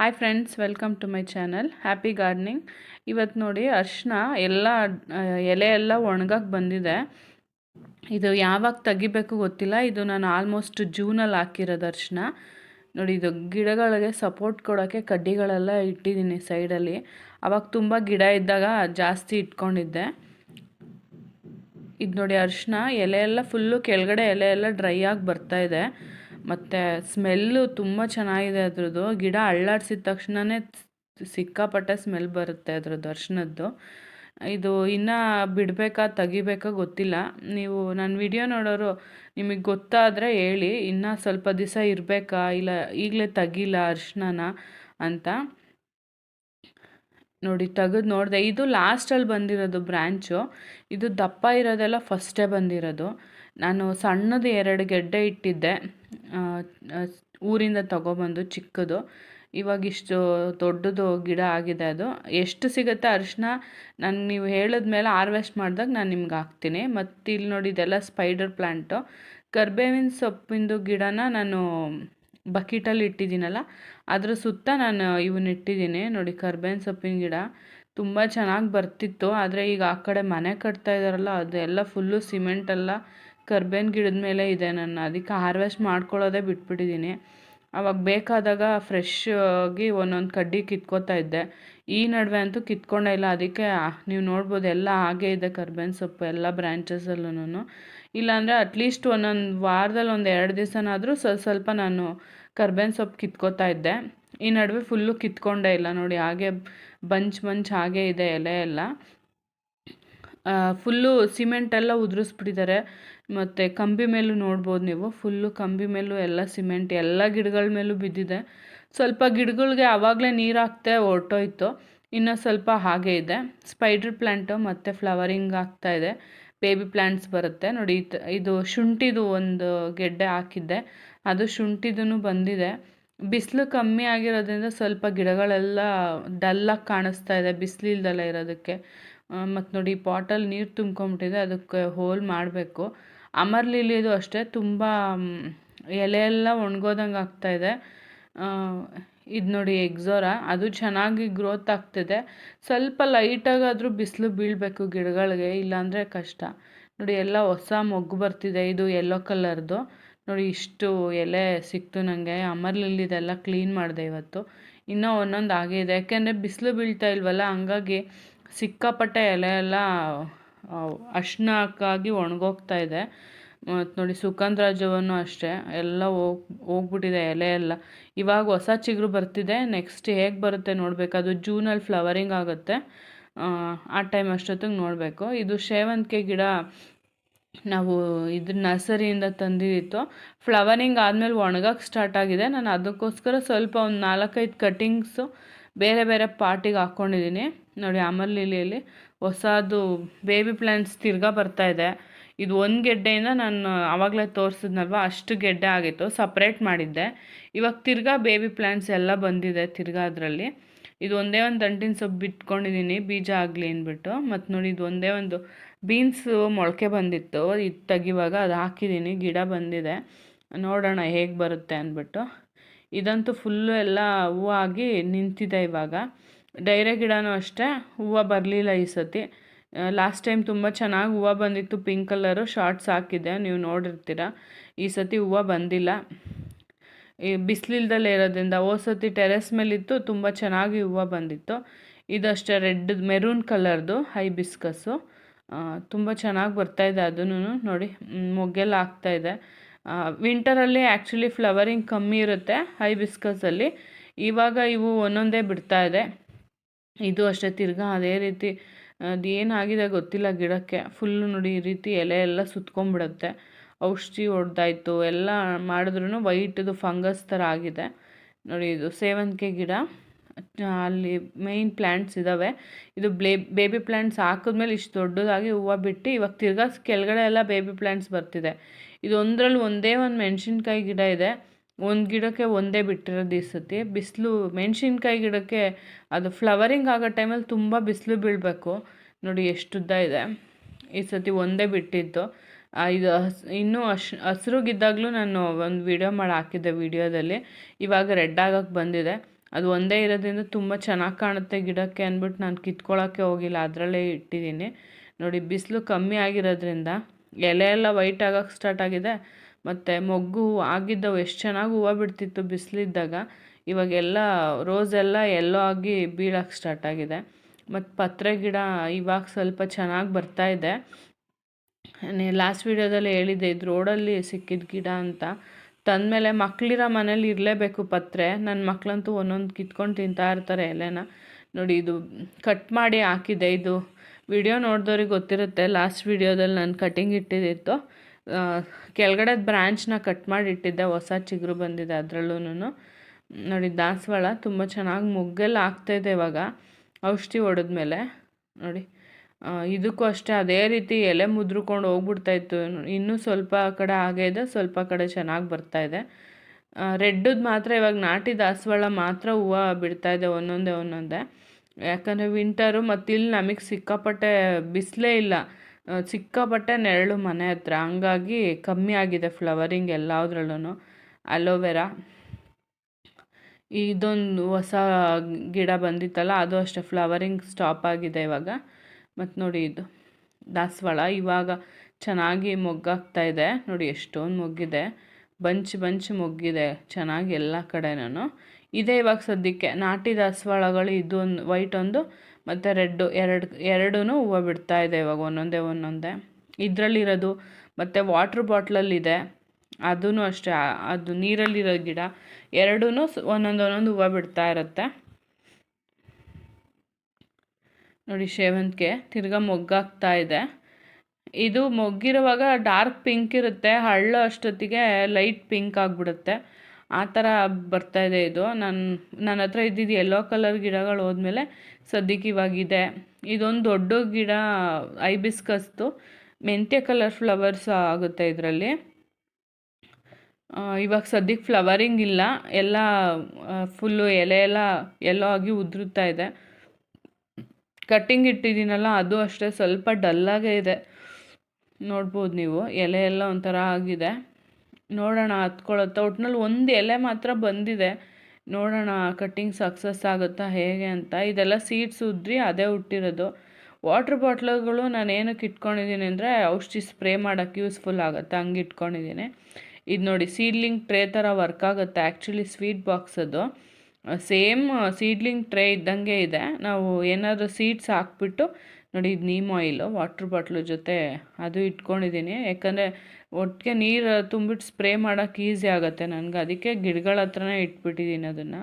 Hi friends welcome to my channel happy gardening ಇವತ್ತು ನೋಡಿ ಅರ್ಶಿನ ಎಲ್ಲ ಎಲೆ ಎಲ್ಲ ಒಣಗಕ್ಕೆ ಬಂದಿದೆ. ಇದು ಯಾವಾಗ ತೆಗಿಬೇಕು ಗೊತ್ತಿಲ್ಲ. ಇದು ನಾನು ಆಲ್ಮೋಸ್ಟ್ ಜೂನಲ್ಲಿ ಹಾಕಿರೋದು ಅರ್ಶಿನ. ನೋಡಿ, ಇದು ಗಿಡಗಳಿಗೆ ಸಪೋರ್ಟ್ ಕೊಡೋಕ್ಕೆ ಕಡ್ಡಿಗಳೆಲ್ಲ ಇಟ್ಟಿದ್ದೀನಿ ಸೈಡಲ್ಲಿ. ಅವಾಗ ತುಂಬ ಗಿಡ ಇದ್ದಾಗ ಜಾಸ್ತಿ ಇಟ್ಕೊಂಡಿದ್ದೆ. ಇದು ನೋಡಿ ಅರಿಶಿನ, ಎಲೆ ಎಲ್ಲ ಫುಲ್ಲು ಕೆಳಗಡೆ ಎಲೆ ಎಲ್ಲ ಡ್ರೈ ಆಗಿ ಬರ್ತಾ ಇದೆ. ಮತ್ತು ಸ್ಮೆಲ್ಲು ತುಂಬ ಚೆನ್ನಾಗಿದೆ ಅದ್ರದ್ದು. ಗಿಡ ಅಳ್ಳಾಡ್ಸಿದ ತಕ್ಷಣವೇ ಸಿಕ್ಕಾಪಟ್ಟೆ ಸ್ಮೆಲ್ ಬರುತ್ತೆ ಅದ್ರದ್ದು ದರ್ಶನದ್ದು ಇದು ಇನ್ನೂ ಬಿಡಬೇಕಾ ತೆಗಿಬೇಕಾ ಗೊತ್ತಿಲ್ಲ. ನೀವು ನನ್ನ ವಿಡಿಯೋ ನೋಡೋರು ನಿಮಗೆ ಗೊತ್ತಾದರೆ ಹೇಳಿ. ಇನ್ನೂ ಸ್ವಲ್ಪ ದಿವಸ ಇರಬೇಕಾ? ಇಲ್ಲ, ಈಗಲೇ ತೆಗಿಲ್ಲ ಅರ್ಶನನ ಅಂತ. ನೋಡಿ, ತೆಗೆದು ನೋಡಿದೆ. ಇದು ಲಾಸ್ಟಲ್ಲಿ ಬಂದಿರೋದು ಬ್ರ್ಯಾಂಚು ಇದು ದಪ್ಪ ಇರೋದೆಲ್ಲ ಫಸ್ಟೇ ಬಂದಿರೋದು. ನಾನು ಸಣ್ಣದು ಎರಡು ಗೆಡ್ಡೆ ಇಟ್ಟಿದ್ದೆ. ಊರಿಂದ ತಗೊಬಂದು ಚಿಕ್ಕದು. ಇವಾಗ ಇಷ್ಟು ದೊಡ್ಡದು ಗಿಡ ಆಗಿದೆ ಅದು. ಎಷ್ಟು ಸಿಗುತ್ತೆ ಅರಿಶಿನ? ನಾನು ನೀವು ಹೇಳಿದ್ಮೇಲೆ ಹಾರ್ವೆಸ್ಟ್ ಮಾಡಿದಾಗ ನಾನು ನಿಮ್ಗೆ ಹಾಕ್ತೀನಿ. ಮತ್ತು ಇಲ್ಲಿ ನೋಡಿ ಇದೆಲ್ಲ ಸ್ಪೈಡರ್ ಪ್ಲ್ಯಾಂಟು ಕರ್ಬೇವಿನ ಸೊಪ್ಪಿಂದು ಗಿಡನ ನಾನು ಬಕೀಟಲ್ಲಿ ಇಟ್ಟಿದ್ದೀನಲ್ಲ, ಅದರ ಸುತ್ತ ನಾನು ಇವನ್ನ ಇಟ್ಟಿದ್ದೀನಿ. ನೋಡಿ ಕರ್ಬೇವಿನ ಸೊಪ್ಪಿನ ಗಿಡ ತುಂಬ ಚೆನ್ನಾಗಿ ಬರ್ತಿತ್ತು. ಆದರೆ ಈಗ ಆ ಕಡೆ ಮನೆ ಕಟ್ತಾ ಇದ್ದಾರಲ್ಲ ಅದೆಲ್ಲ ಫುಲ್ಲು ಸಿಮೆಂಟೆಲ್ಲ ಕರ್ಬೇವಿನ ಗಿಡದ ಮೇಲೆ ಇದೆ ನಾನು ಅದಕ್ಕೆ ಹಾರ್ವೆಸ್ಟ್ ಮಾಡ್ಕೊಳ್ಳೋದೇ ಬಿಟ್ಬಿಟ್ಟಿದ್ದೀನಿ. ಅವಾಗ ಬೇಕಾದಾಗ ಫ್ರೆಶ್ ಆಗಿ ಒಂದೊಂದು ಕಡ್ಡಿ ಕಿತ್ಕೋತಾ ಇದ್ದೆ. ಈ ನಡುವೆ ಅಂತೂ ಕಿತ್ಕೊಂಡೇ ಇಲ್ಲ. ಅದಕ್ಕೆ ನೀವು ನೋಡ್ಬೋದು ಎಲ್ಲ ಹಾಗೇ ಇದೆ ಕರ್ಬೇವಿನ ಸೊಪ್ಪು, ಎಲ್ಲ ಬ್ರ್ಯಾಂಚಸಲ್ಲೂ ಇಲ್ಲಾಂದರೆ ಅಟ್ಲೀಸ್ಟ್ ಒಂದೊಂದು ವಾರದಲ್ಲಿ ಒಂದು ಎರಡು ದಿವಸನಾದರೂ ಸ್ವಲ್ಪ ಸ್ವಲ್ಪ ನಾನು ಕರ್ಬೇವಿನ ಸೊಪ್ಪು ಕಿತ್ಕೋತಾ ಇದ್ದೆ. ಈ ನಡುವೆ ಫುಲ್ಲು ಕಿತ್ಕೊಂಡೇ ಇಲ್ಲ. ನೋಡಿ, ಹಾಗೆ ಬಂಚ್ ಬಂಚ್ ಹಾಗೇ ಇದೆ ಎಲೆ ಎಲ್ಲ. ಫುಲ್ಲು ಸಿಮೆಂಟ್ ಎಲ್ಲ ಉದುರಿಸ್ಬಿಟ್ಟಿದ್ದಾರೆ. ಮತ್ತು ಕಂಬಿ ಮೇಲೂ ನೋಡ್ಬೋದು ನೀವು. ಫುಲ್ಲು ಕಂಬಿ ಮೇಲೂ ಎಲ್ಲ ಸಿಮೆಂಟ್, ಎಲ್ಲ ಗಿಡಗಳ ಮೇಲೂ ಬಿದ್ದಿದೆ. ಸ್ವಲ್ಪ ಗಿಡಗಳಿಗೆ ಆವಾಗಲೇ ನೀರು ಹಾಕ್ತೆ ಹೊರಟೋಯ್ತು. ಇನ್ನೂ ಸ್ವಲ್ಪ ಹಾಗೆ ಇದೆ. ಸ್ಪೈಡರ್ ಪ್ಲ್ಯಾಂಟು ಮತ್ತು ಫ್ಲವರಿಂಗ್ ಆಗ್ತಾ ಇದೆ. ಬೇಬಿ ಪ್ಲ್ಯಾಂಟ್ಸ್ ಬರುತ್ತೆ. ನೋಡಿ ಇದು ಶುಂಠಿದು ಒಂದು ಗೆಡ್ಡೆ ಹಾಕಿದ್ದೆ. ಅದು ಶುಂಠಿದೂ ಬಂದಿದೆ. ಬಿಸಿಲು ಕಮ್ಮಿ ಆಗಿರೋದ್ರಿಂದ ಸ್ವಲ್ಪ ಗಿಡಗಳೆಲ್ಲ ಡಲ್ಲಾಗಿ ಕಾಣಿಸ್ತಾ ಇದೆ. ಬಿಸಿಲಿಲ್ದಲ್ಲ ಇರೋದಕ್ಕೆ. ಮತ್ತು ನೋಡಿ ಪಾಟಲ್ಲಿ ನೀರು ತುಂಬ್ಕೊಂಬಿಟ್ಟಿದೆ, ಅದಕ್ಕೆ ಹೋಲ್ ಮಾಡಬೇಕು. ಅಮರ್ ಲಿಲಿದು ಅಷ್ಟೇ, ತುಂಬ ಎಲೆ ಎಲ್ಲ ಒಣಗೋದಂಗೆ ಆಗ್ತಾ ಇದೆ. ಇದು ನೋಡಿ ಎಕ್ಸೋರಾ ಅದು ಚೆನ್ನಾಗಿ ಗ್ರೋತ್ ಆಗ್ತಿದೆ. ಸ್ವಲ್ಪ ಲೈಟಾಗಾದರೂ ಬಿಸಿಲು ಬೀಳಬೇಕು ಗಿಡಗಳಿಗೆ, ಇಲ್ಲಾಂದರೆ ಕಷ್ಟ. ನೋಡಿ ಎಲ್ಲ ಹೊಸ ಮೊಗ್ಗು ಬರ್ತಿದೆ, ಇದು ಯೆಲ್ಲೋ ಕಲರ್ದು ನೋಡಿ ಇಷ್ಟು ಎಲೆ ಸಿಕ್ತು ನನಗೆ ಅಮರ್ ಇದೆಲ್ಲ ಕ್ಲೀನ್ ಮಾಡಿದೆ ಇವತ್ತು. ಇನ್ನೂ ಒಂದೊಂದು ಆಗಿದೆ, ಯಾಕೆಂದರೆ ಬಿಸಿಲು ಬೀಳ್ತಾ ಇಲ್ವಲ್ಲ, ಹಂಗಾಗಿ ಸಿಕ್ಕಾಪಟ್ಟೆ ಎಲೆ ಎಲ್ಲ ಅಶ್ನಕ್ಕಾಗಿ ಒಣಗೋಗ್ತಾ ಇದೆ. ಮತ್ತು ನೋಡಿ ಸುಗಂಧರಾಜವನ್ನು ಅಷ್ಟೇ ಎಲ್ಲ ಹೋಗ್ ಹೋಗ್ಬಿಟ್ಟಿದೆ ಎಲೆ ಎಲ್ಲ ಇವಾಗ ಹೊಸ ಚಿಗುರು ಬರ್ತಿದೆ ನೆಕ್ಸ್ಟ್ ಹೇಗೆ ಬರುತ್ತೆ ನೋಡಬೇಕು. ಅದು ಜೂನಲ್ಲಿ ಫ್ಲವರಿಂಗ್ ಆಗುತ್ತೆ. ಆ, ಟೈಮ್ ಅಷ್ಟೊತ್ತಿಗೆ ನೋಡಬೇಕು. ಇದು ಸೇವಂತಿಗೆ ಗಿಡ ನಾವು ಇದ್ರ ನರ್ಸರಿಯಿಂದ ತಂದಿದ್ದಿತ್ತು ಫ್ಲವರಿಂಗ್ ಆದಮೇಲೆ ಒಣಗಕ್ಕೆ ಸ್ಟಾರ್ಟ್ ಆಗಿದೆ. ನಾನು ಅದಕ್ಕೋಸ್ಕರ ಸ್ವಲ್ಪ ಒಂದು ನಾಲ್ಕೈದು ಕಟ್ಟಿಂಗ್ಸು ಬೇರೆ ಬೇರೆ ಪಾಟಿಗೆ ಹಾಕ್ಕೊಂಡಿದ್ದೀನಿ ನೋಡಿ ಅಮರ್ ಲೀಲಿಯಲ್ಲಿ ಹೊಸದು ಬೇಬಿ ಪ್ಲ್ಯಾಂಟ್ಸ್ ತಿರ್ಗಾ ಬರ್ತಾ ಇದೆ. ಇದು ಒಂದು ಗೆಡ್ಡೆಯಿಂದ ನಾನು ಆವಾಗಲೇ ತೋರಿಸಿದ್ನಲ್ವ, ಅಷ್ಟು ಗೆಡ್ಡೆ ಆಗಿತ್ತು ಸಪ್ರೇಟ್ ಮಾಡಿದ್ದೆ. ಇವಾಗ ತಿರ್ಗಾ ಬೇಬಿ ಪ್ಲ್ಯಾಂಟ್ಸ್ ಎಲ್ಲ ಬಂದಿದೆ ತಿರ್ಗಾ ಅದರಲ್ಲಿ. ಇದು ಒಂದೇ ಒಂದು ದಂಟಿನ ಸೊಪ್ಪು ಬಿಟ್ಕೊಂಡಿದ್ದೀನಿ ಬೀಜ ಆಗಲಿ ಅಂದ್ಬಿಟ್ಟು. ಮತ್ತು ನೋಡಿ, ಇದು ಒಂದೇ ಒಂದು ಬೀನ್ಸು ಮೊಳಕೆ ಬಂದಿತ್ತು, ಇದು ತೆಗಿವಾಗ ಅದು ಹಾಕಿದ್ದೀನಿ ಗಿಡ ಬಂದಿದೆ. ನೋಡೋಣ ಹೇಗೆ ಬರುತ್ತೆ ಅಂದ್ಬಿಟ್ಟು. ಇದಂತೂ ಫುಲ್ಲು ಎಲ್ಲ ಹೂವು ಆಗಿ ನಿಂತಿದೆ ಇವಾಗ. ಡೈರೆ ಗಿಡನೂ ಅಷ್ಟೇ, ಹೂವು ಬರಲಿಲ್ಲ ಈ ಸತಿ. ಲಾಸ್ಟ್ ಟೈಮ್ ತುಂಬ ಚೆನ್ನಾಗಿ ಹೂವು ಬಂದಿತ್ತು ಪಿಂಕ್ ಕಲರು ಶಾರ್ಟ್ಸ್ ಹಾಕಿದೆ ನೀವು ನೋಡಿರ್ತೀರ. ಈ ಸತಿ ಹೂವು ಬಂದಿಲ್ಲ. ಈ ಬಿಸಿಲಿಲ್ದಲ್ಲೇ ಇರೋದ್ರಿಂದ ಓ ಸತಿ ಟೆರೆಸ್ ಮೇಲಿತ್ತು, ತುಂಬ ಚೆನ್ನಾಗಿ ಹೂವು ಬಂದಿತ್ತು. ಇದಷ್ಟೇ ರೆಡ್ ಮೆರೂನ್ ಕಲರ್ದು ಹೈಬಿಸ್ಕಸ್ಸು ತುಂಬ ಚೆನ್ನಾಗಿ ಬರ್ತಾಯಿದೆ ಅದನ್ನು, ನೋಡಿ ಮೊಗ್ಗೆಲ್ಲ ಆಗ್ತಾ ಇದೆ. ವಿಂಟರಲ್ಲಿ ಆ್ಯಕ್ಚುಲಿ ಫ್ಲವರಿಂಗ್ ಕಮ್ಮಿ ಇರುತ್ತೆ ಹೈಬಿಸ್ಕಸಲ್ಲಿ ಇವಾಗ ಇವು ಒಂದೊಂದೇ ಬಿಡ್ತಾ ಇದೆ. ಇದು ಅಷ್ಟೇ ತಿರ್ಗಾ ಅದೇ ರೀತಿ, ಅದೇನಾಗಿದೆ ಗೊತ್ತಿಲ್ಲ ಗಿಡಕ್ಕೆ. ಫುಲ್ಲು ನೋಡಿ ಈ ರೀತಿ ಎಲೆ ಎಲ್ಲ ಸುತ್ಕೊಂಡ್ಬಿಡುತ್ತೆ. ಔಷಧಿ ಹೊಡೆದಾಯ್ತು, ಎಲ್ಲ ಮಾಡಿದ್ರೂ ವೈಟದು ಫಂಗಸ್ ಥರ ಆಗಿದೆ. ನೋಡಿ ಇದು ಸೇವಂತಿಗೆ ಗಿಡ, ಅಲ್ಲಿ ಮೇಯ್ನ್ ಪ್ಲ್ಯಾಂಟ್ಸ್ ಇದ್ದಾವೆ ಇದು ಬ್ಲೇ ಬೇಬಿ ಪ್ಲ್ಯಾಂಟ್ಸ್ ಹಾಕಿದ್ಮೇಲೆ ಇಷ್ಟು ದೊಡ್ಡದಾಗಿ ಹೂವು ಬಿಟ್ಟು ಇವಾಗ ತಿರ್ಗಾ ಕೆಳಗಡೆ ಎಲ್ಲ ಬೇಬಿ ಪ್ಲ್ಯಾಂಟ್ಸ್ ಬರ್ತಿದೆ. ಇದು ಒಂದರಲ್ಲಿ ಒಂದೇ ಒಂದು ಮೆಣಸಿನ್ಕಾಯಿ ಗಿಡ ಇದೆ. ಒಂದು ಗಿಡಕ್ಕೆ ಒಂದೇ ಬಿಟ್ಟಿರೋದು ಈ ಸತಿ. ಬಿಸಿಲು, ಮೆಣಸಿನ್ಕಾಯಿ ಗಿಡಕ್ಕೆ ಅದು ಫ್ಲವರಿಂಗ್ ಆಗೋ ಟೈಮಲ್ಲಿ ತುಂಬ ಬಿಸಿಲು ಬೀಳಬೇಕು. ನೋಡಿ ಎಷ್ಟುದ್ದ ಇದೆ. ಈ ಸತಿ ಒಂದೇ ಬಿಟ್ಟಿತ್ತು ಇದು ಹಸ್, ಇನ್ನೂ ಹಶ್ ಹಸಿರುಗಿದ್ದಾಗಲೂ ನಾನು ಒಂದು ವಿಡಿಯೋ ಮಾಡಿ ಹಾಕಿದ್ದೆ ವಿಡಿಯೋದಲ್ಲಿ. ಇವಾಗ ರೆಡ್ ಆಗೋಕ್ಕೆ ಬಂದಿದೆ. ಅದು ಒಂದೇ ಇರೋದ್ರಿಂದ ತುಂಬ ಚೆನ್ನಾಗಿ ಕಾಣುತ್ತೆ ಗಿಡಕ್ಕೆ ಅಂದ್ಬಿಟ್ಟು ನಾನು ಕಿತ್ಕೊಳ್ಳೋಕ್ಕೆ ಹೋಗಿಲ್ಲ. ಅದರಲ್ಲೇ ಇಟ್ಟಿದ್ದೀನಿ. ನೋಡಿ ಬಿಸಿಲು ಕಮ್ಮಿ ಆಗಿರೋದ್ರಿಂದ ಎಲೆ ಎಲ್ಲ ವೈಟ್ ಆಗೋಕ್ಕೆ ಸ್ಟಾರ್ಟ್ ಆಗಿದೆ. ಮತ್ತು ಮೊಗ್ಗು ಆಗಿದ್ದವು, ಎಷ್ಟು ಚೆನ್ನಾಗಿ ಹೂವು ಬಿಡ್ತಿತ್ತು ಬಿಸಿಲಿದ್ದಾಗ. ಇವಾಗೆಲ್ಲ ರೋಸ್ ಎಲ್ಲ ಎಲ್ಲೋ ಆಗಿ ಬೀಳೋಕ್ಕೆ ಸ್ಟಾರ್ಟ್ ಆಗಿದೆ. ಮತ್ತು ಪತ್ರೆ ಗಿಡ ಇವಾಗ ಸ್ವಲ್ಪ ಚೆನ್ನಾಗಿ ಬರ್ತಾ ಇದೆ. ಲಾಸ್ಟ್ ವೀಡಿಯೋದಲ್ಲಿ ಹೇಳಿದ್ದೆ, ಇದು ರೋಡಲ್ಲಿ ಸಿಕ್ಕಿದ ಗಿಡ ಅಂತ. ತಂದಮೇಲೆ ಮಕ್ಕಳಿರೋ ಮನೇಲಿ ಇರಲೇಬೇಕು ಪತ್ರೆ. ನನ್ನ ಮಕ್ಕಳಂತೂ ಒಂದೊಂದು ಕಿತ್ಕೊಂಡು ತಿಂತಾ ಇರ್ತಾರೆ ಎಲೆನ. ನೋಡಿ, ಇದು ಕಟ್ ಮಾಡಿ ಹಾಕಿದೆ ಇದು. ವಿಡಿಯೋ ನೋಡಿದವ್ರಿಗೆ ಗೊತ್ತಿರುತ್ತೆ ಲಾಸ್ಟ್ ವಿಡಿಯೋದಲ್ಲಿ ನಾನು ಕಟಿಂಗ್ ಇಟ್ಟಿದ್ದಿತ್ತು ಕೆಳಗಡೆ ಬ್ರ್ಯಾಂಚ್ನ ಕಟ್ ಮಾಡಿ ಇಟ್ಟಿದ್ದೆ ಹೊಸ ಚಿಗುರು ಬಂದಿದೆ ಅದರಲ್ಲೂ ನೋಡಿ, ದಾಸವಾಳ ತುಂಬ ಚೆನ್ನಾಗಿ ಮೊಗ್ಗೆಲ್ಲ ಆಗ್ತಾಯಿದೆ ಇವಾಗ, ಔಷಧಿ ಹೊಡೆದ್ಮೇಲೆ. ನೋಡಿ ಇದಕ್ಕೂ ಅಷ್ಟೇ, ಅದೇ ರೀತಿ ಎಲೆ ಮುದ್ರುಕೊಂಡು ಹೋಗ್ಬಿಡ್ತಾ ಇತ್ತು ಇನ್ನೂ ಸ್ವಲ್ಪ ಕಡೆ ಆಗೇ ಇದೆ, ಸ್ವಲ್ಪ ಕಡೆ ಚೆನ್ನಾಗಿ ಬರ್ತಾ ಇದೆ ರೆಡ್ಡದು ಮಾತ್ರ ಇವಾಗ ನಾಟಿ ದಾಸವಾಳ ಮಾತ್ರ ಹೂವು ಇದೆ ಒಂದೊಂದೇ ಒಂದೊಂದೇ. ಯಾಕಂದರೆ ವಿಂಟರು ಮತ್ತು ಇಲ್ಲಿ ನಮಗೆ ಸಿಕ್ಕಾಪಟ್ಟೆ ಬಿಸಿಲೇ ಇಲ್ಲ. ಸಿಕ್ಕಾಪಟ್ಟೆ ನೆರಳು ಮನೆ ಹತ್ರ. ಹಂಗಾಗಿ ಕಮ್ಮಿ ಆಗಿದೆ ಫ್ಲವರಿಂಗ್ ಎಲ್ಲದ್ರಲ್ಲೂ ಅಲೋವೆರಾ. ಇದೊಂದು ಹೊಸ ಗಿಡ ಬಂದಿತ್ತಲ್ಲ, ಅದು ಅಷ್ಟೇ. ಫ್ಲವರಿಂಗ್ ಸ್ಟಾಪ್ ಆಗಿದೆ ಇವಾಗ. ಮತ್ತು ನೋಡಿ ಇದು. ದಾಸವಾಳ, ಇವಾಗ ಚೆನ್ನಾಗಿ ಮೊಗ್ಗಾಗ್ತಾ ಇದೆ. ನೋಡಿ ಎಷ್ಟೊಂದು ಮೊಗ್ಗಿದೆ. Bunch bunch ಮೊಗ್ಗಿದೆ. ಚೆನ್ನಾಗಿ ಎಲ್ಲ ಕಡೆನೂ ಇದೇ ಇವಾಗ ಸದ್ಯಕ್ಕೆ ನಾಟಿ ದಾಸವಾಳಗಳು ಒಂದು ವೈಟ್ ಒಂದು ಮತ್ತು ರೆಡ್ಡು ಎರಡು ಎರಡೂ ಹೂವು ಬಿಡ್ತಾ ಇದೆ ಇವಾಗ ಒಂದೊಂದೇ ಒಂದೊಂದೇ. ಇದರಲ್ಲಿರೋದು ಮತ್ತು ವಾಟ್ರ್ ಬಾಟ್ಲಲ್ಲಿದೆ ಅದೂ ಅಷ್ಟೇ ಅದು ನೀರಲ್ಲಿರೋ ಗಿಡ ಎರಡೂ ಒಂದೊಂದು ಒಂದೊಂದು ಹೂವು ಬಿಡ್ತಾ ಇರುತ್ತೆ. ನೋಡಿ ಸೇವಂತಿಗೆ ತಿರ್ಗಾ ಮೊಗ್ಗಾಗ್ತಾ ಇದೆ. ಇದು ಮೊಗ್ಗಿರುವಾಗ ಡಾರ್ಕ್ ಪಿಂಕ್ ಇರುತ್ತೆ, ಹಳ್ಳು ಅಷ್ಟೊತ್ತಿಗೆ ಲೈಟ್ ಪಿಂಕ್ ಆಗಿಬಿಡುತ್ತೆ. ಆ ಥರ ಬರ್ತಾಯಿದೆ ಇದು ನನ್ನ ನನ್ನ ಹತ್ರ ಇದ್ದಿದ್ದು ಯೆಲ್ಲೋ ಕಲರ್ ಗಿಡಗಳು ಹೋದ್ಮೇಲೆ ಸದ್ಯಕ್ಕೆ ಇವಾಗಿದೆ. ಇದೊಂದು ದೊಡ್ಡ ಗಿಡ ಐಬಿಸ್ಕಸ್ದು ಮೆಂತ್ಯ ಕಲರ್ ಫ್ಲವರ್ಸ್ ಆಗುತ್ತೆ ಇದರಲ್ಲಿ. ಇವಾಗ ಸದ್ಯಕ್ಕೆ ಫ್ಲವರಿಂಗ್ ಇಲ್ಲ. ಎಲ್ಲ ಫುಲ್ಲು ಎಲೆ ಎಲ್ಲ ಎಲ್ಲೋ ಆಗಿ ಉದುರುತ್ತಾ ಇದೆ. ಕಟ್ಟಿಂಗ್ ಇಟ್ಟಿದ್ದೀನಲ್ಲ, ಅದು ಅಷ್ಟೇ ಸ್ವಲ್ಪ ಡಲ್ಲಾಗೇ ಇದೆ. ನೋಡ್ಬೋದು ನೀವು. ಎಲೆ ಎಲ್ಲ ಒಂಥರ ಆಗಿದೆ. ನೋಡೋಣ ಹತ್ಕೊಳ್ಳುತ್ತಾ ಒಟ್ನಲ್ಲಿ ಒಂದು ಎಲೆ ಮಾತ್ರ ಬಂದಿದೆ. ನೋಡೋಣ ಕಟ್ಟಿಂಗ್ ಸಕ್ಸಸ್ ಆಗುತ್ತಾ ಹೇಗೆ ಅಂತ. ಇದೆಲ್ಲ ಸೀಡ್ಸ್ ಉದ್ರಿ ಅದೇ ಹುಟ್ಟಿರೋದು. ವಾಟ್ರ್ ಬಾಟ್ಲುಗಳು ನಾನು ಏನಕ್ಕೆ ಇಟ್ಕೊಂಡಿದ್ದೀನಿ ಅಂದರೆ ಔಷಧಿ ಸ್ಪ್ರೇ ಮಾಡೋಕ್ಕೆ ಯೂಸ್ಫುಲ್ ಆಗುತ್ತೆ. ಹಂಗೆ ಇಟ್ಕೊಂಡಿದ್ದೀನಿ. ಇದು ನೋಡಿ ಸೀಡ್ಲಿಂಗ್ ಟ್ರೇ ಥರ ವರ್ಕ್ ಆಗುತ್ತೆ. ಆ್ಯಕ್ಚುಲಿ ಸ್ವೀಟ್ ಬಾಕ್ಸ್ ಅದು. ಸೇಮ್ ಸೀಡ್ಲಿಂಗ್ ಟ್ರೇ ಇದ್ದಂಗೆ ಇದೆ. ನಾವು ಏನಾದರೂ ಸೀಡ್ಸ್ ಹಾಕ್ಬಿಟ್ಟು, ನೋಡಿ ಇದು ನೀಮ್ ಆಯಿಲು ವಾಟ್ರ್ ಬಾಟ್ಲು ಜೊತೆ ಅದು ಇಟ್ಕೊಂಡಿದ್ದೀನಿ. ಯಾಕಂದರೆ ಒಟ್ಟಿಗೆ ನೀರು ತುಂಬಿಟ್ಟು ಸ್ಪ್ರೇ ಮಾಡೋಕ್ಕೆ ಈಸಿ ಆಗುತ್ತೆ ನನಗೆ. ಅದಕ್ಕೆ ಗಿಡಗಳ ಹತ್ರನೇ ಇಟ್ಬಿಟ್ಟಿದ್ದೀನಿ ಅದನ್ನು.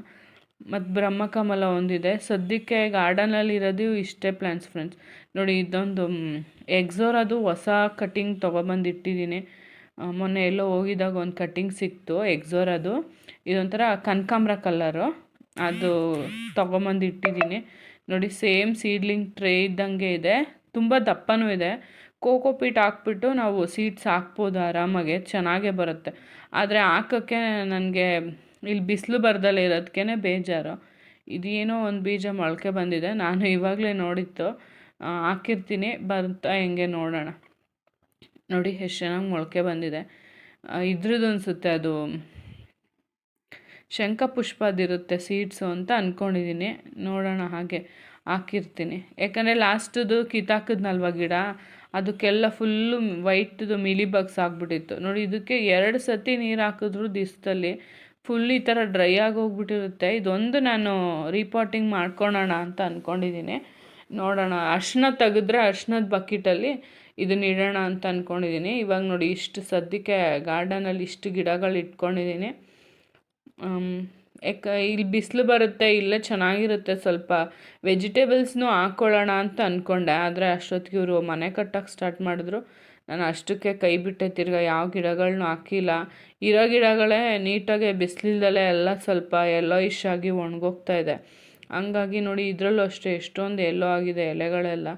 ಮತ್ತು ಬ್ರಹ್ಮಕಮಲ ಒಂದಿದೆ. ಸದ್ಯಕ್ಕೆ ಗಾರ್ಡನಲ್ಲಿ ಇರೋದು ಇಷ್ಟೇ ಪ್ಲ್ಯಾಂಟ್ಸ್ ಫ್ರೆಂಡ್ಸ್ ನೋಡಿ ಇದೊಂದು ಎಕ್ಸೋರ್ ಅದು ಹೊಸ ಕಟ್ಟಿಂಗ್ ತೊಗೊಬಂದು ಇಟ್ಟಿದ್ದೀನಿ ಮೊನ್ನೆ ಎಲ್ಲೋ ಹೋಗಿದಾಗ ಒಂದು ಕಟ್ಟಿಂಗ್ ಸಿಕ್ತು ಎಕ್ಸೋರ್ ಅದು. ಇದೊಂಥರ ಕನಕಾಂಬ್ರ ಕಲ್ಲರು ಅದು ತೊಗೊಂಬಂದು ಇಟ್ಟಿದ್ದೀನಿ. ನೋಡಿ, ಸೇಮ್ ಸೀಡ್ಲಿಂಗ್ ಟ್ರೇ ಇದ್ದಂಗೆ ಇದೆ. ತುಂಬ ದಪ್ಪನೂ ಇದೆ. ಕೋಕೋ ಪೀಟ್ ಹಾಕ್ಬಿಟ್ಟು ನಾವು ಸೀಡ್ಸ್ ಹಾಕ್ಬೋದು ಆರಾಮಾಗೆ. ಚೆನ್ನಾಗೇ ಬರುತ್ತೆ. ಆದರೆ ಹಾಕೋಕ್ಕೆ ನನಗೆ ಇಲ್ಲಿ ಬಿಸಿಲು ಬರ್ದಲ್ಲೇ ಇರೋದಕ್ಕೆ ಬೇಜಾರು. ಇದೇನೋ ಒಂದು ಬೀಜ ಮೊಳಕೆ ಬಂದಿದೆ. ನಾನು ಇವಾಗಲೇ ನೋಡಿತ್ತು. ಹಾಕಿರ್ತೀನಿ. ಬರ್ತಾ ಹೆಂಗೆ ನೋಡೋಣ. ನೋಡಿ, ಎಷ್ಟು ಚೆನ್ನಾಗಿ ಮೊಳಕೆ ಬಂದಿದೆ. ಇದ್ರದ್ದು ಅನಿಸುತ್ತೆ ಅದು. ಶಂಖಪುಷ್ಪದಿರುತ್ತೆ ಸೀಡ್ಸು ಅಂತ ಅಂದ್ಕೊಂಡಿದ್ದೀನಿ ನೋಡೋಣ ಹಾಗೆ ಹಾಕಿರ್ತೀನಿ. ಯಾಕಂದರೆ ಲಾಸ್ಟದು ಕಿತ್ತಾಕಿದ್ನಲ್ವ ಗಿಡ? ಅದಕ್ಕೆಲ್ಲ ಫುಲ್ಲು ವೈಟ್ದು ಮಿಲಿ ಬಗ್ಸ್ ಆಗಿಬಿಟ್ಟಿತ್ತು. ನೋಡಿ, ಇದಕ್ಕೆ ಎರಡು ಸತಿ ನೀರು ಹಾಕಿದ್ರು ದಿವಸದಲ್ಲಿ. ಫುಲ್ ಈ ಥರ ಡ್ರೈ ಆಗಿ ಹೋಗ್ಬಿಟ್ಟಿರುತ್ತೆ. ಇದೊಂದು ನಾನು ರೀಪಾಟಿಂಗ್ ಮಾಡ್ಕೊಳೋಣ ಅಂತ ಅಂದ್ಕೊಂಡಿದ್ದೀನಿ ನೋಡೋಣ. ಅರ್ಶಿನ ತೆಗೆದ್ರೆ ಅರ್ಶಿನದ ಬಕೆಟಲ್ಲಿ ಇದನ್ನ ಇಡೋಣ ಅಂತ ಅಂದ್ಕೊಂಡಿದ್ದೀನಿ ಇವಾಗ ನೋಡಿ, ಇಷ್ಟು ಸದ್ಯಕ್ಕೆ ಗಾರ್ಡನಲ್ಲಿ ಇಷ್ಟು ಗಿಡಗಳು ಇಟ್ಕೊಂಡಿದ್ದೀನಿ ಯಾಕೆ ಇಲ್ಲಿ ಬಿಸಿಲು ಬರುತ್ತೆ, ಇಲ್ಲೇ ಚೆನ್ನಾಗಿರುತ್ತೆ ಸ್ವಲ್ಪ. ವೆಜಿಟೇಬಲ್ಸ್ನೂ ಹಾಕ್ಕೊಳ್ಳೋಣ ಅಂತ ಅಂದ್ಕೊಂಡೆ ಆದರೆ ಅಷ್ಟೊತ್ತಿಗೆ ಇವರು ಮನೆ ಕಟ್ಟೋಕ್ಕೆ ಸ್ಟಾರ್ಟ್ ಮಾಡಿದ್ರು. ನಾನು ಅಷ್ಟಕ್ಕೆ ಕೈ ಬಿಟ್ಟೆ, ತಿರ್ಗ ಯಾವ ಗಿಡಗಳನ್ನೂ ಹಾಕಿಲ್ಲ. ಇರೋ ಗಿಡಗಳೇ ನೀಟಾಗಿ ಬಿಸಿಲಿಲ್ದಲೇ ಎಲ್ಲ ಸ್ವಲ್ಪ ಎಲ್ಲೋ ಇಶ್ ಆಗಿ ಒಣಗೋಗ್ತಾ ಇದೆ. ಹಂಗಾಗಿ ನೋಡಿ, ಇದರಲ್ಲೂ ಅಷ್ಟೇ, ಎಷ್ಟೊಂದು ಎಲ್ಲೋ ಆಗಿದೆ ಎಲೆಗಳೆಲ್ಲ.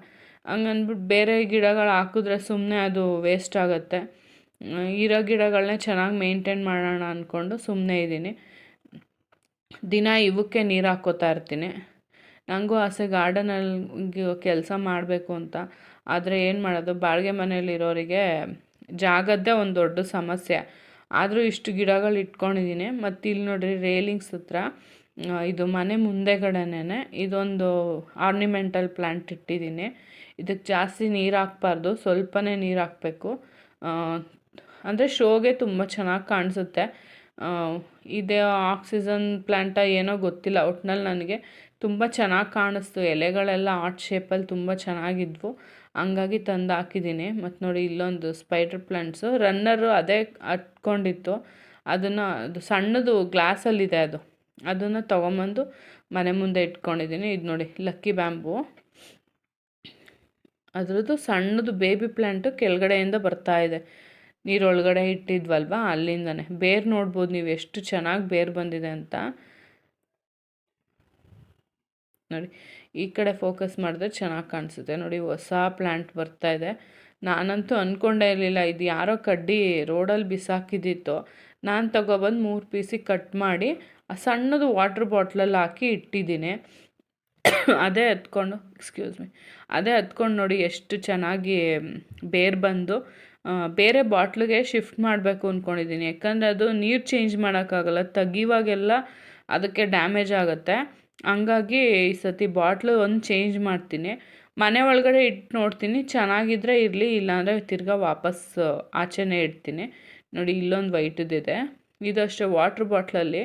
ಹಂಗಂದ್ಬಿಟ್ಟು ಬೇರೆ ಗಿಡಗಳು ಹಾಕಿದ್ರೆ ಸುಮ್ಮನೆ ಅದು ವೇಸ್ಟ್ ಆಗುತ್ತೆ. ಇರೋ ಗಿಡಗಳನ್ನೇ ಚೆನ್ನಾಗಿ ಮೇಂಟೈನ್ ಮಾಡೋಣ ಅಂದ್ಕೊಂಡು ಸುಮ್ಮನೆ ಇದ್ದೀನಿ. ದಿನ ಇವಕ್ಕೆ ನೀರು ಹಾಕ್ಕೋತಾ ಇರ್ತೀನಿ. ನನಗೂ ಆಸೆ ಗಾರ್ಡನಲ್ಲಿ ಕೆಲಸ ಮಾಡಬೇಕು ಅಂತ. ಆದರೆ ಏನು ಮಾಡೋದು ಬಾಡಿಗೆ ಮನೇಲಿರೋರಿಗೆ ಜಾಗದ್ದೇ ಒಂದು ದೊಡ್ಡ ಸಮಸ್ಯೆ. ಆದರೂ ಇಷ್ಟು ಗಿಡಗಳು ಇಟ್ಕೊಂಡಿದ್ದೀನಿ ಮತ್ತು ಇಲ್ಲಿ ನೋಡಿರಿ ರೇಲಿಂಗ್ಸ್ ಹತ್ರ ಇದು ಮನೆ ಮುಂದೆಗಡೆನೇ ಇದೊಂದು ಆರ್ನಿಮೆಂಟಲ್ ಪ್ಲ್ಯಾಂಟ್ ಇಟ್ಟಿದ್ದೀನಿ ಇದಕ್ಕೆ ಜಾಸ್ತಿ ನೀರು ಹಾಕ್ಬಾರ್ದು, ಸ್ವಲ್ಪನೇ ನೀರು ಹಾಕಬೇಕು. ಅಂದರೆ ಶೋಗೆ ತುಂಬ ಚೆನ್ನಾಗಿ ಕಾಣಿಸುತ್ತೆ. ಇದೇ ಆಕ್ಸಿಜನ್ ಪ್ಲ್ಯಾಂಟ ಏನೋ ಗೊತ್ತಿಲ್ಲ. ಒಟ್ನಲ್ಲಿ ನನಗೆ ತುಂಬ ಚೆನ್ನಾಗಿ ಕಾಣಿಸ್ತು. ಎಲೆಗಳೆಲ್ಲ ಆರ್ಟ್ ಶೇಪಲ್ಲಿ ತುಂಬ ಚೆನ್ನಾಗಿದ್ವು. ಹಂಗಾಗಿ ತಂದು ಹಾಕಿದ್ದೀನಿ. ಮತ್ತು ನೋಡಿ ಇಲ್ಲೊಂದು ಸ್ಪೈಡರ್ ಪ್ಲ್ಯಾಂಟ್ಸು ರನ್ನರು ಅದೇ ಹತ್ಕೊಂಡಿತ್ತು. ಅದನ್ನು, ಅದು ಸಣ್ಣದು ಗ್ಲಾಸಲ್ಲಿದೆ ಅದು. ಅದನ್ನು ತೊಗೊಂಬಂದು ಮನೆ ಮುಂದೆ ಇಟ್ಕೊಂಡಿದ್ದೀನಿ. ಇದು ನೋಡಿ ಲಕ್ಕಿ ಬ್ಯಾಂಬು ಅದರದ್ದು ಸಣ್ಣದು ಬೇಬಿ ಪ್ಲ್ಯಾಂಟು ಕೆಳಗಡೆಯಿಂದ ಬರ್ತಾ ಇದೆ. ನೀರೊಳಗಡೆ ಇಟ್ಟಿದ್ವಲ್ವ? ಅಲ್ಲಿಂದನೇ. ಬೇರು ನೋಡ್ಬೋದು ನೀವು ಎಷ್ಟು ಚೆನ್ನಾಗಿ ಬೇರು ಬಂದಿದೆ ಅಂತ. ನೋಡಿ, ಈ ಕಡೆ ಫೋಕಸ್ ಮಾಡಿದ್ರೆ ಚೆನ್ನಾಗಿ ಕಾಣಿಸುತ್ತೆ. ನೋಡಿ, ಹೊಸ ಪ್ಲ್ಯಾಂಟ್ ಬರ್ತಾ ಇದೆ. ನಾನಂತೂ ಅಂದ್ಕೊಂಡೇ ಇರಲಿಲ್ಲ, ಇದು ಯಾರೋ ಕಡ್ಡಿ ರೋಡಲ್ಲಿ ಬಿಸಾಕಿದ್ದಿತ್ತು ನಾನು ತಗೊಬಂದು ಮೂರು ಪೀಸಿಗೆ ಕಟ್ ಮಾಡಿ, ಆ ಸಣ್ಣದು ವಾಟ್ರ್ ಬಾಟ್ಲಲ್ಲಿ ಹಾಕಿ ಇಟ್ಟಿದ್ದೀನಿ. ಅದೇ ಹತ್ಕೊಂಡು ಎಕ್ಸ್ಕ್ಯೂಸ್ ಮೀ, ಅದೇ ಹತ್ಕೊಂಡು ನೋಡಿ ಎಷ್ಟು ಚೆನ್ನಾಗಿ ಬೇರು ಬಂದು ಬೇರೆ ಬಾಟ್ಲಿಗೆ ಶಿಫ್ಟ್ ಮಾಡಬೇಕು ಅಂದ್ಕೊಂಡಿದ್ದೀನಿ ಯಾಕಂದರೆ ಅದು ನೀರು ಚೇಂಜ್ ಮಾಡೋಕ್ಕಾಗಲ್ಲ ತೆಗಿವಾಗೆಲ್ಲ ಅದಕ್ಕೆ ಡ್ಯಾಮೇಜ್ ಆಗುತ್ತೆ. ಹಂಗಾಗಿ ಈ ಸತಿ ಬಾಟ್ಲು ಒಂದು ಚೇಂಜ್ ಮಾಡ್ತೀನಿ. ಮನೆ ಒಳಗಡೆ ಇಟ್ಟು ನೋಡ್ತೀನಿ, ಚೆನ್ನಾಗಿದ್ರೆ ಇರಲಿ, ಇಲ್ಲಾಂದರೆ ತಿರ್ಗಾ ವಾಪಸ್ ಆಚೆನೇ ಇಡ್ತೀನಿ. ನೋಡಿ, ಇಲ್ಲೊಂದು ವೈಟದಿದೆ. ಇದು ಅಷ್ಟೇ ವಾಟ್ರ್ ಬಾಟ್ಲಲ್ಲಿ.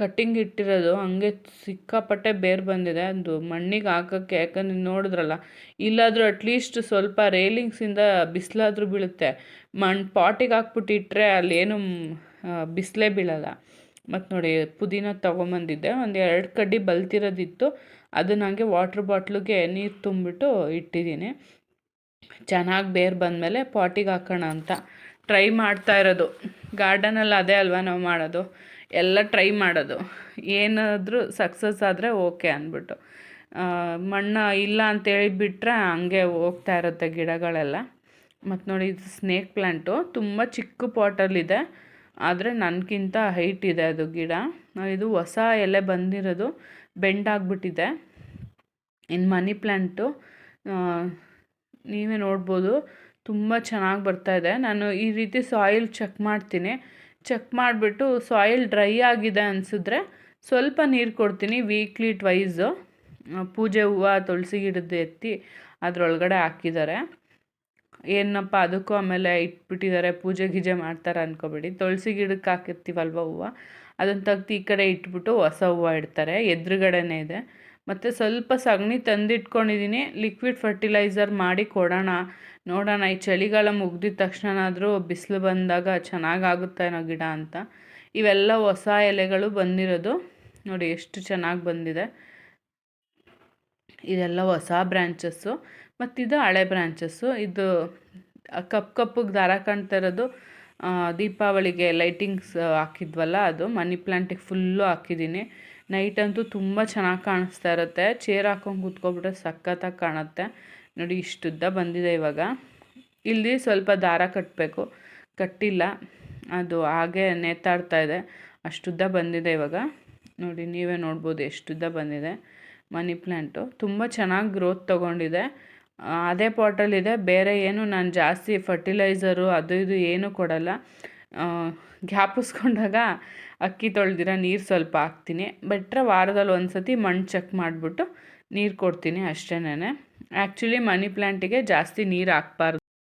ಕಟ್ಟಿಂಗ್ ಇಟ್ಟಿರೋದು. ಹಂಗೆ ಸಿಕ್ಕಾಪಟ್ಟೆ ಬೇರು ಬಂದಿದೆ. ಅದು ಮಣ್ಣಿಗೆ ಹಾಕೋಕ್ಕೆ ಯಾಕಂದ್ರೆ ನೋಡಿದ್ರಲ್ಲ, ಇಲ್ಲಾದರೂ ಅಟ್ಲೀಸ್ಟ್ ಸ್ವಲ್ಪ ರೇಲಿಂಗ್ಸಿಂದ ಬಿಸಿಲಾದರೂ ಬೀಳುತ್ತೆ. ಮಣ್ಣು ಪಾಟಿಗೆ ಹಾಕ್ಬಿಟ್ಟು ಇಟ್ಟರೆ ಅಲ್ಲೇನು ಬಿಸಿಲೇ ಬೀಳಲ್ಲ. ಮತ್ತು ನೋಡಿ, ಪುದೀನ ತೊಗೊಂಬಂದಿದ್ದೆ. ಒಂದು ಎರಡು ಕಡ್ಡಿ ಬಲ್ತಿರೋದಿತ್ತು. ಅದನ್ನ ಹಂಗೆ ವಾಟ್ರ್ ಬಾಟ್ಲಿಗೆ ನೀರು ತುಂಬಿಟ್ಟು ಇಟ್ಟಿದ್ದೀನಿ. ಚೆನ್ನಾಗಿ ಬೇರು ಬಂದಮೇಲೆ ಪಾಟಿಗೆ ಹಾಕೋಣ ಅಂತ ಟ್ರೈ ಮಾಡ್ತಾ ಇರೋದು. ಗಾರ್ಡನಲ್ಲಿ ಅದೇ ಅಲ್ವಾ ನಾವು ಮಾಡೋದು? ಎಲ್ಲ ಟ್ರೈ ಮಾಡೋದು. ಏನಾದರೂ ಸಕ್ಸಸ್ ಆದರೆ ಓಕೆ ಅಂದ್ಬಿಟ್ಟು. ಮಣ್ಣು ಇಲ್ಲ ಅಂತೇಳಿ ಬಿಟ್ಟರೆ ಹಂಗೆ ಹೋಗ್ತಾ ಇರುತ್ತೆ ಗಿಡಗಳೆಲ್ಲ. ಮತ್ತು ನೋಡಿ ಇದು ಸ್ನೇಕ್ ಪ್ಲ್ಯಾಂಟು ತುಂಬ ಚಿಕ್ಕ ಪಾಟಲ್ಲಿದೆ ಆದರೆ ನನಗಿಂತ ಹೈಟ್ ಇದೆ ಅದು ಗಿಡ. ಇದು ಹೊಸ ಎಲೆ ಬಂದಿರೋದು ಬೆಂಡಾಗ್ಬಿಟ್ಟಿದೆ. ಇನ್ನು ಮನಿ ಪ್ಲ್ಯಾಂಟು ನೀವೇ ನೋಡ್ಬೋದು. ತುಂಬ ಚೆನ್ನಾಗಿ ಬರ್ತಾ ಇದೆ. ನಾನು ಈ ರೀತಿ ಸಾಯಿಲ್ ಚೆಕ್ ಮಾಡ್ತೀನಿ. ಚೆಕ್ ಮಾಡಿಬಿಟ್ಟು ಸಾಯಿಲ್ ಡ್ರೈ ಆಗಿದೆ ಅನಿಸಿದ್ರೆ ಸ್ವಲ್ಪ ನೀರು ಕೊಡ್ತೀನಿ ವೀಕ್ಲಿ ಟ್ವೈಸು ಪೂಜೆ ಹೂವು, ತುಳಸಿ ಗಿಡದ್ದು ಎತ್ತಿ ಅದರೊಳಗಡೆ ಹಾಕಿದ್ದಾರೆ. ಏನಪ್ಪ ಅದಕ್ಕೂ ಆಮೇಲೆ ಇಟ್ಬಿಟ್ಟಿದ್ದಾರೆ, ಪೂಜೆ ಗೀಜೆ ಮಾಡ್ತಾರೆ ಅನ್ಕೋಬೇಡಿ. ತುಳಸಿ ಗಿಡಕ್ಕೆ ಹಾಕಿರ್ತೀವಲ್ವ ಹೂವು? ಅದನ್ನು ತೆಗ್ದು ಈ ಕಡೆ ಇಟ್ಬಿಟ್ಟು ಹೊಸ ಹೂವು ಇಡ್ತಾರೆ, ಎದುರುಗಡೆನೇ ಇದೆ. ಮತ್ತು ಸ್ವಲ್ಪ ಸಗಣಿ ತಂದಿಟ್ಕೊಂಡಿದ್ದೀನಿ ಲಿಕ್ವಿಡ್ ಫರ್ಟಿಲೈಸರ್ ಮಾಡಿ ಕೊಡೋಣ ನೋಡೋಣ, ಈ ಚಳಿಗಾಲ ಮುಗ್ದಿದ ತಕ್ಷಣನಾದರೂ ಬಿಸಿಲು ಬಂದಾಗ ಚೆನ್ನಾಗಾಗುತ್ತೇನೋ ಗಿಡ ಅಂತ. ಇವೆಲ್ಲ ಹೊಸ ಎಲೆಗಳು ಬಂದಿರೋದು. ನೋಡಿ ಎಷ್ಟು ಚೆನ್ನಾಗಿ ಬಂದಿದೆ. ಇದೆಲ್ಲ ಹೊಸ ಬ್ರ್ಯಾಂಚಸ್ಸು ಮತ್ತಿದು ಹಳೆ ಬ್ರ್ಯಾಂಚಸ್ಸು ಇದು ಕಪ್ಪು ಕಪ್ಪಗೆ ದಾರ ಕಾಣ್ತಾ ಇರೋದು ದೀಪಾವಳಿಗೆ ಲೈಟಿಂಗ್ಸ್ ಹಾಕಿದ್ವಲ್ಲ ಅದು. ಮನಿ ಪ್ಲ್ಯಾಂಟಿಗೆ ಫುಲ್ಲು ಹಾಕಿದ್ದೀನಿ ನೈಟ್ ಅಂತೂ ತುಂಬ ಚೆನ್ನಾಗಿ ಕಾಣಿಸ್ತಾ ಇರುತ್ತೆ. ಚೇರ್ ಹಾಕೊಂಡು ಕೂತ್ಕೊಬಿಟ್ರೆ ಸಖತ್ತಾಗಿ ಕಾಣುತ್ತೆ. ನೋಡಿ, ಇಷ್ಟುದ್ದ ಬಂದಿದೆ ಇವಾಗ. ಇಲ್ಲಿ ಸ್ವಲ್ಪ ದಾರ ಕಟ್ಟಬೇಕು ಕಟ್ಟಿಲ್ಲ. ಅದು ಹಾಗೆ ನೇತಾಡ್ತಾ ಇದೆ. ಅಷ್ಟುದ್ದ ಬಂದಿದೆ ಇವಾಗ. ನೋಡಿ, ನೀವೇ ನೋಡ್ಬೋದು ಎಷ್ಟುದ್ದ ಬಂದಿದೆ. ಮನಿ ಪ್ಲ್ಯಾಂಟು ತುಂಬ ಚೆನ್ನಾಗಿ ಗ್ರೋತ್ ತೊಗೊಂಡಿದೆ. ಅದೇ ಪಾಟಲ್ಲಿದೆ ಬೇರೆ ಏನು ನಾನು ಜಾಸ್ತಿ ಫರ್ಟಿಲೈಸರು ಅದು ಇದು ಏನೂ ಕೊಡಲ್ಲ. ಜ್ಞಾಪಿಸ್ಕೊಂಡಾಗ ಅಕ್ಕಿ ತೊಳೆದಿರ ನೀರು ಸ್ವಲ್ಪ ಹಾಕ್ತೀನಿ. ಬಿಟ್ಟರೆ ವಾರದಲ್ಲಿ ಒಂದು ಸತಿ ಮಣ್ಣು ಚೆಕ್ ಮಾಡಿಬಿಟ್ಟು ನೀರು ಕೊಡ್ತೀನಿ ಅಷ್ಟೇನೆ ಆ್ಯಕ್ಚುಲಿ ಮನಿ ಪ್ಲ್ಯಾಂಟಿಗೆ ಜಾಸ್ತಿ ನೀರು ಹಾಕ್ಬಾರ್ದು.